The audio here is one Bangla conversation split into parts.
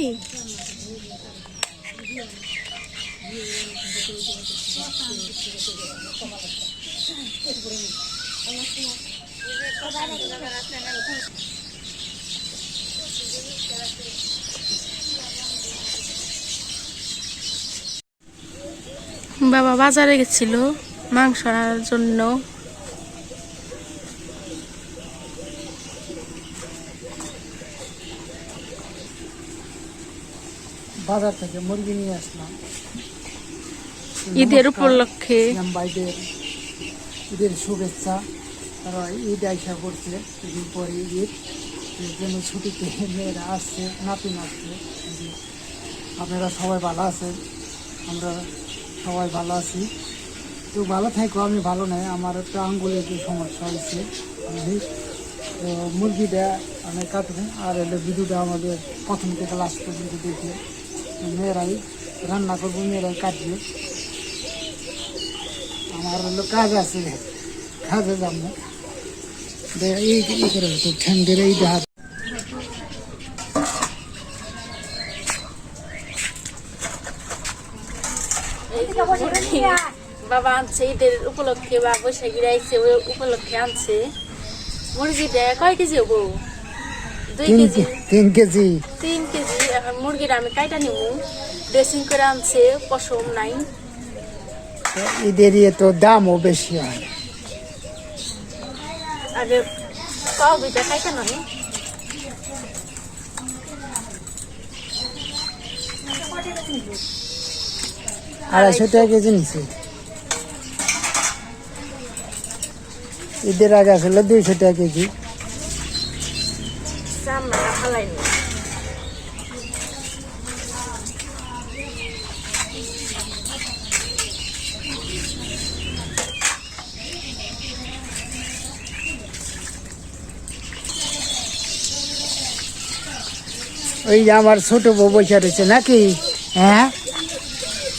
আনছি বাবা বাজারে গেছিল মাংস আনার জন্য। বাজার থেকে মুরগি নিয়ে আসলাম। ঈদের উপলক্ষে। ভাইদের ঈদের শুভেচ্ছা। তারা ঈদ আইসা করছে দুদিন পরে ঈদ। এর জন্য ছুটিতে মেয়েরা আসছে নাতিন। নাচছে আপনারা সবাই ভালো আছেন? আমরা সবাই ভালো আছি। তো ভালো থাকো আমি ভালো নাই। আমার একটা আঙ্গুলে একটু সমস্যা হয়েছে? তো মুরগিটা আমি কাটবো আর এলে ভিডিওটা আমাদের প্রথম থেকে লাস্ট পর্যন্ত দেখে মেয়েরাই রান্না করব মেয়েরাই কাটবে। আমার হলো কাজ আছে কাজে যাব। এই করে তো এই হাত বাবা আনছে ঈদের উপলক্ষে বা বৈশাখী আইছে ওই উপলক্ষে আনছে। মুরগিটা কয় কেজি হব? দুই কেজি। তিন কেজি। তিন কেজি। এখন মুরগিটা আমি কাইটা নিব ড্রেসিং করে আনছে পশম নাই। তো ঈদের ইয়ে তো দামও বেশি হয়। আগে পাও দুইটা খাইতে নয় আড়াইশো টাকা কেজি নিচ্ছে ঈদের আগে আসলে দুইশো টাকা কেজি। ওই যে আমার ছোট বউ বসে রয়েছে নাকি? হ্যাঁ?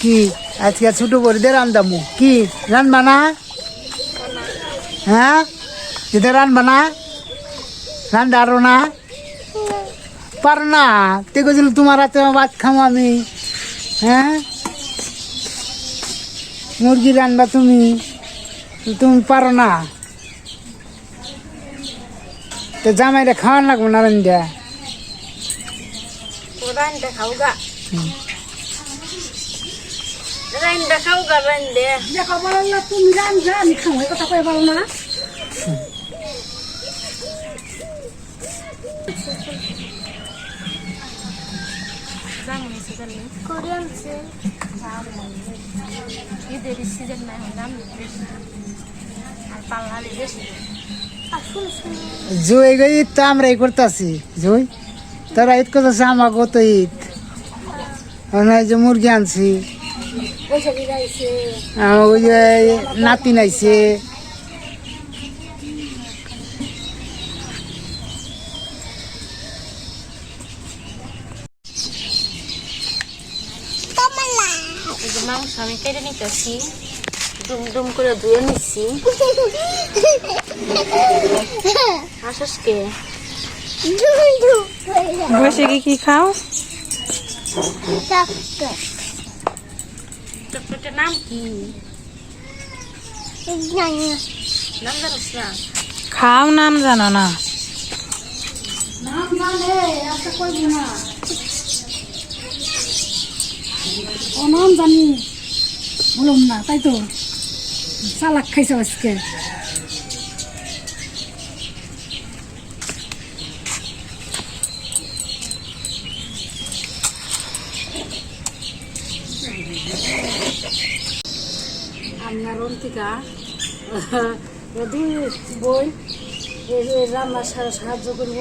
কি? আজকে ছোট বউদের রান্দামু কি? রানবা না? হ্যাঁ? যেটা রানবা না? রান্না আরও না? পার না। তে গেছিল তোমার হাতে ভাত খাও আমি। হ্যাঁ? মুরগি রানবা তুমি? তুমি পারো না। তো জামাইটা খাওয়ান লাগবো না রান্দা রাইনটা খাও গা রাইনটা খাও গা রাইনদে দেখা বলো না তুমি রান্ধা আমি খাও কথা কয়ে বলো না করে আনছে ঈদের সিজন নাই দাম বেশি আর পাল্লালে বেশি আর শুনে শুনে জয় গো ঈদ তো আমরাই করতেছি জয় তারা ঈদ করতেছে আমাকেও তো ঈদ। এই যে মুরগি আনছি। ওই যে নাতি নাইছে। মাংস আমি কেটে নিতেছি ডুম ডুম করে ধুয়ে নিচ্ছি কে? বসে কি কি খাও নাম কি? খাও নাম জানো না। নাম জানি বলুন না তাই তো। চালাক খাইছো আজকে। আমরা রন্তিকা দুই বই রান্নার সাহায্য করব।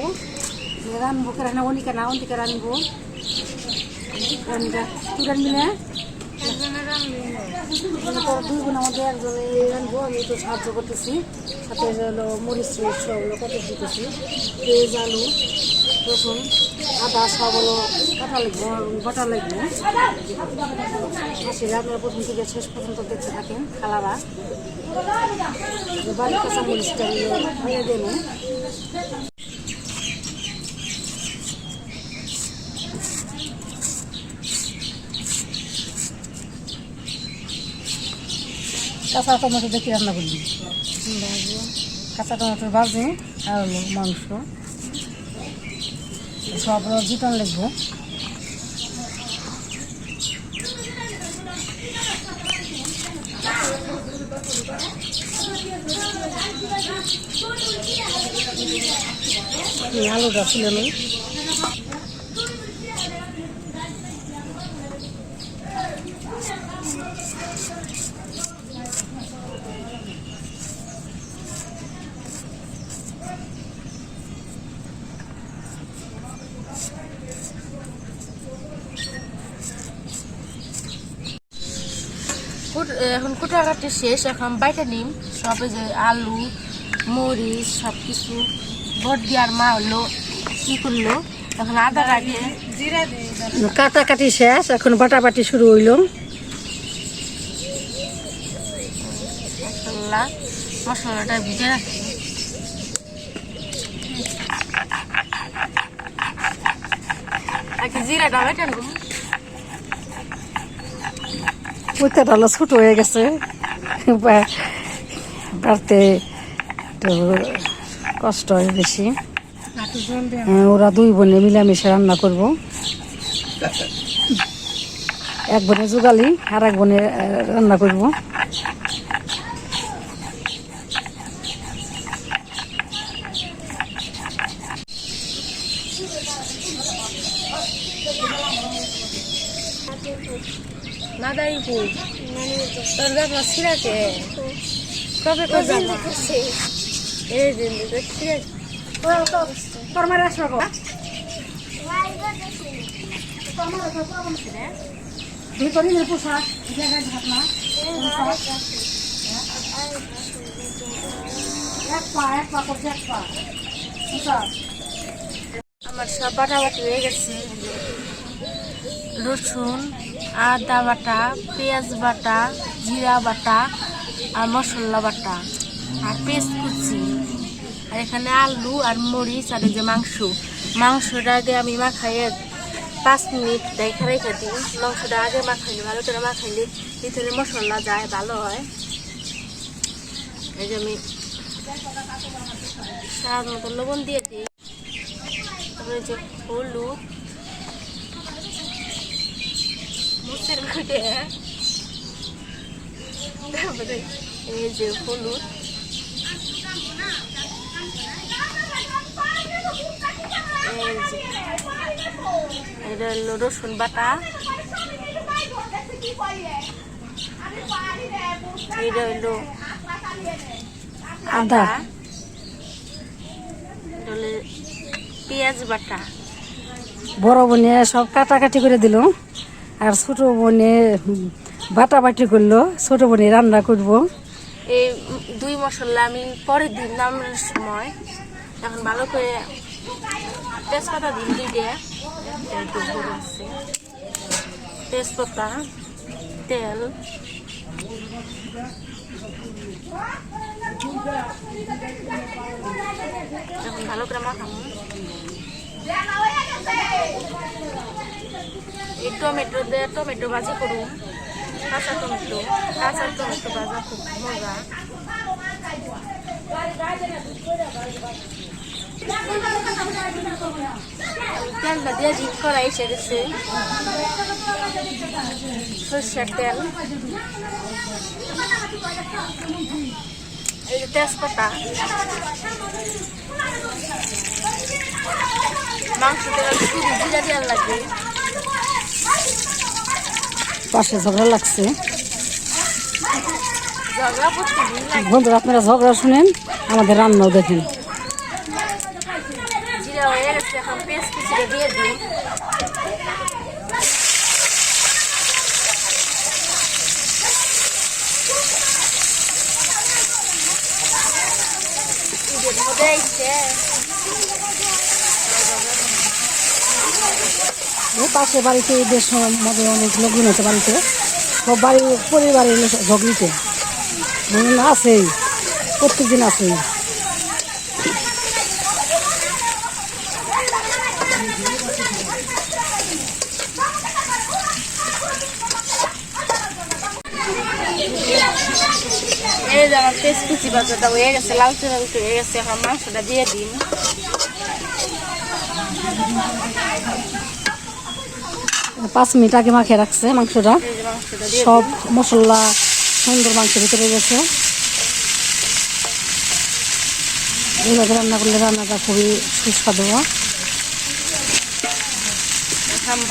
রানবো রান্না অনিকা না অন্তিকা রানবো রান্না তুই রানবি না? দুই বোন আমাদের একজন রানবো আমি তো সাহায্য করতেছি। সাথে হলো মরিচ সবগুলো কত দিতেছি। পেঁয়াজ আলু রসুন। আদা সবলো কাটা লাগবে বাটা লাগবে সেটা আপনারা প্রথম থেকে শেষ পর্যন্ত দেখতে থাকেন খালারা। বাড়ির কাঁচামরিচটা দিয়ে দেবেন কাঁচা টমেটো দেখি রান্না করবি? কাঁচা টমেটোর ভাজি আর মাংস। সব রজিটন লিখব। আলুটা ছিল না এখন কুটাকাটি শেষ এখন বাইটা নিম সব যে আলু মরিচ সব কিছু ভোট আর মা হলো কি করল? এখন আদা রাখে কাটাকাটি শেষ এখন বাটাবাটি শুরু হইল। মশলা মশলাটা ভিজে রাখি। জিরাটা বাইটা নিম পুঁতাটা হলো ছোট হয়ে গেছে। বাড়তে একটু কষ্ট হয় বেশি। হ্যাঁ, ওরা দুই বোনে মিলামিশে রান্না করব। এক বোনে জোগালি আর এক বোনে রান্না করব। না দাই ফুল তোর ব্যাপার ছিঁড়াকে কবে কবে যাব? এই দিন তোর মারে আসব ভিতরে পোশাক, জায়গায় ঢাকনা এক পা, এক এক পোশাক। আমার সব বাটাবাটি হয়ে গেছে। রসুন আদা বাটা, পেঁয়াজ বাটা, জিরা বাটা আর মশলা বাটা আর পেস্ট কুচি। আর এখানে আলু আর মরিচ আর যে মাংস। মাংসটা আগে আমি মাখাইয়ে পাঁচ মিনিট রেখে রেখে দিই। মাংসটা আগে মাখাইলে ভালো করে মাখাইলে ভিতরে মশলা যায়, ভালো হয়। এই যে আমি স্বাদ মতো লবণ দিয়ে দিই। তারপরে যে হলুদ গুঁড়ে তারপরে এই যে হলুদ। এই যে এটা হলো রসুন বাটা। এটা হলো আদা। এটা হলো পেঁয়াজ বাটা। বড় বোনে সব কাটাকাটি করে দিল। আর ছোট বোনে বাটা বাটি করল, ছোট বোনে রান্না করব। এই দুই মশলা, আমি পরে দিন নামানোর সময় এখন ভালো করে তেজপাতা দিন আছে। তেজপাতা, তেল। এখন ভালো করে এই টমেটো দিয়ে টমেটো ভাজি করুন কাঁচা টমেটো কাঁচা টমেটো ভাজা খুব মজা। তেলটা দিয়ে দিন করা এসে গেছে সরষের তেল। এই তেজপাতা। মাংস তেল শুধু জিরা দেওয়ার লাগবে পাশে ঝগড়া লাগছে। বন্ধুরা আপনারা ঝগড়া শুনেন আমাদের রান্নাও দেখেন। দিয়ে দিই ঈদের মধ্যে আইছে এই পাশে বাড়িতে বেশ মধ্যে অনেক লোকজন আছে বাড়িতে। সব বাড়ি পরিবারের ঝগড়িতে। আছেই। প্রত্যেকদিন আছেই। এই যে আমার পেস্ট কুচি বাজাটা হয়ে গেছে লালচে লালচে হয়ে গেছে, এখন মাংসটা দিয়ে দিন পাঁচ মিনিট আগে মাখে রাখছে মাংসটা। সব মশলা, সুন্দর মাংসের ভিতরে গেছে এইভাবে রান্না করলে রান্নাটা খুবই সুস্বাদু।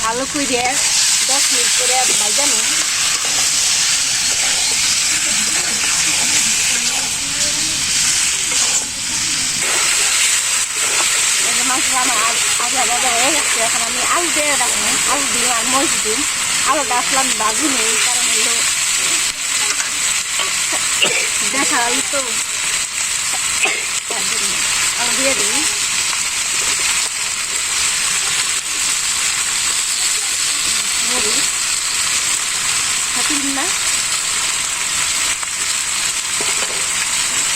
ভালো করে দশ মিনিট করে ভাজানো যে আমার ভাজা এখন আমি আলু দিয়ে রাখব। আলু দিই আর মরিচ দিই আলুটা আসলাম বাজি নেই কারণ হলো দেখা আলু তো আলু দিয়ে দিই মরিচ খাতি দিন না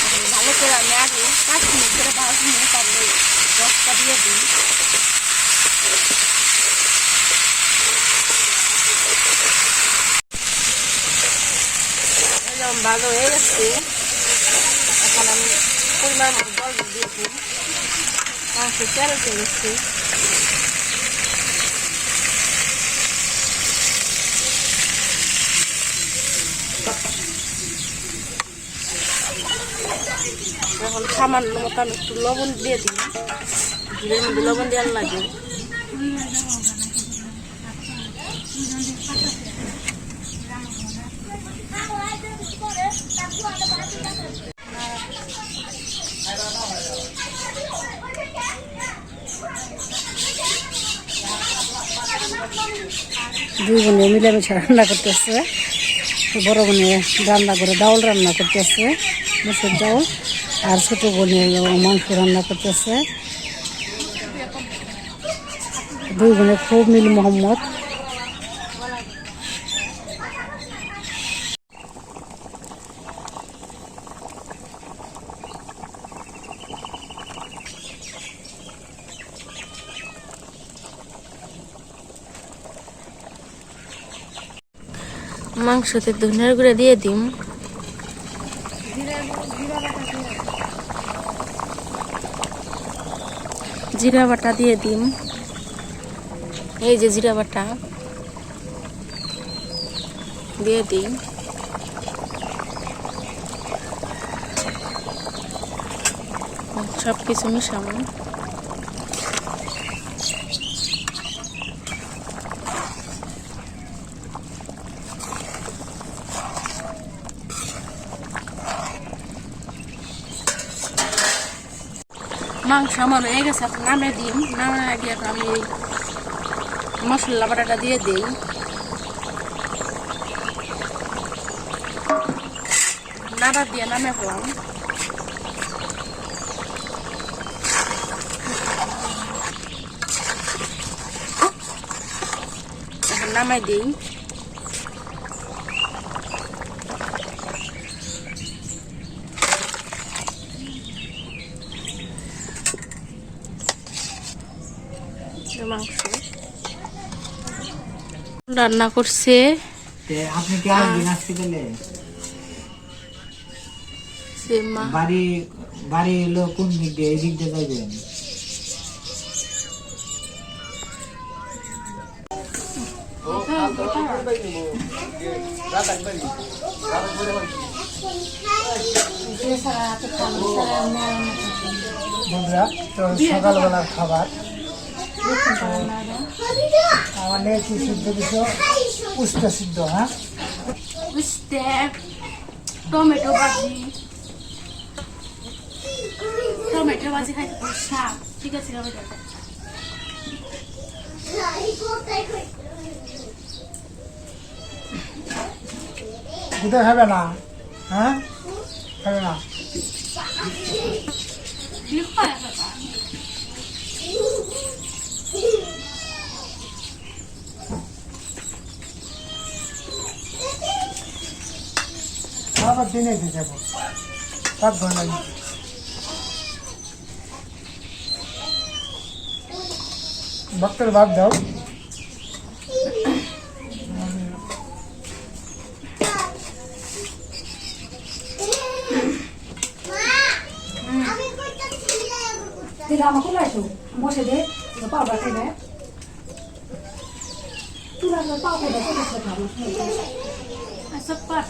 এখন ভালো করে আমি আগে পাঁচ মিনিট করে ভাজি নিয়ে তারপরে রসটা দিয়ে দিই এরকম ভালো হয়ে গেছে এখন আমি পরিমাণ মতো জল দিয়েছি মাংস তেল গেছে এখন সামান্য মতো আমি একটু লবণ দিয়ে দিই। ঝুলের মধ্যে লবণ দেওয়ার লাগে। দুই বোনে মিলেমিশে রান্না করতেছে। বড় বোনে রান্না করে, ডাউল রান্না করতেছে, মুসুর ডাউল। আর ছোট বোনে মাংস রান্না করতেছে। দুই বোনে খুব মিল মোহাম্মদ। মাংসতে ধনের গুঁড়া দিয়ে দিম। জিরা বাটা দিয়ে দিম। এই যে জিরা বাটা দিয়ে দিই। সব কিছু মিশাবো। মাংস আমার হয়ে গেছে নামে দিন নামে আগে এখন আমি মশলা বাটাটা দিয়ে দিই। নাড়া দিয়ে নামে ফেলাম। নামাই দিই। মাংস। রান্না করছে। আপনি কি আর আসতে গেলে? বাড়ি বাড়ি হলো কোন দিক দিয়ে? এই দিক দিয়ে যাবেন বন্ধুরা তো সকালবেলার খাবার। আমার নিয়েছি সিদ্ধ কিছু উস্তা সিদ্ধ হ্যাঁ? উস্তে টমেটো ভাজি। টমেটো ভাজি খাইতে খুব ঠিক আছে খাবে কোথায় খাবে না হ্যাঁ? খাবে না। আবার দিনে দিয়ে যাবো সাত ঘন্টা বক্তের বাদ দাও আমাকে লাইছো বসে দে পাওয়া খেয়ে তুই পাওয়া খাবো সব পাঠ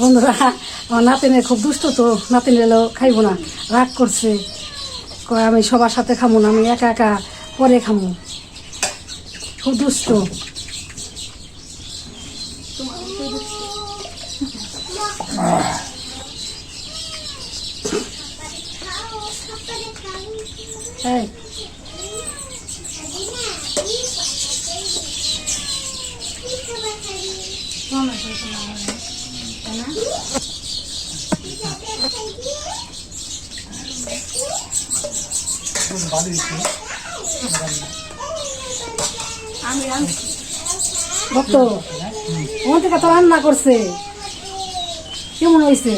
বন্ধুরা, আমার নাতিনে খুব দুষ্ট তো, নাতিন এলো খাইবো না। রাগ করছে। কয়, আমি সবার সাথে খামো না, আমি একা একা পরে খামো। খুব দুষ্ট এই ভালো হয়েছে আমি আনছি রান্না করছে। কেমন হয়েছে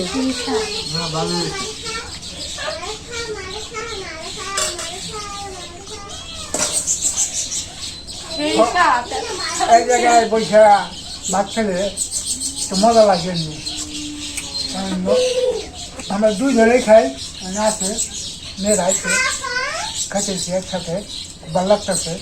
এই জায়গায় খেলে তো মজা। আমরা দুই ধরেই খাই আছে, মেয়েরা আছে, খাইতেছি একসাথে ভালো লাগতেছে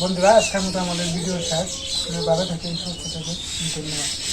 বন্ধুরা আজকের মতো আমাদের ভিডিও শেষ। ভালো থাকেন সুস্থ থাকেন। ধন্যবাদ।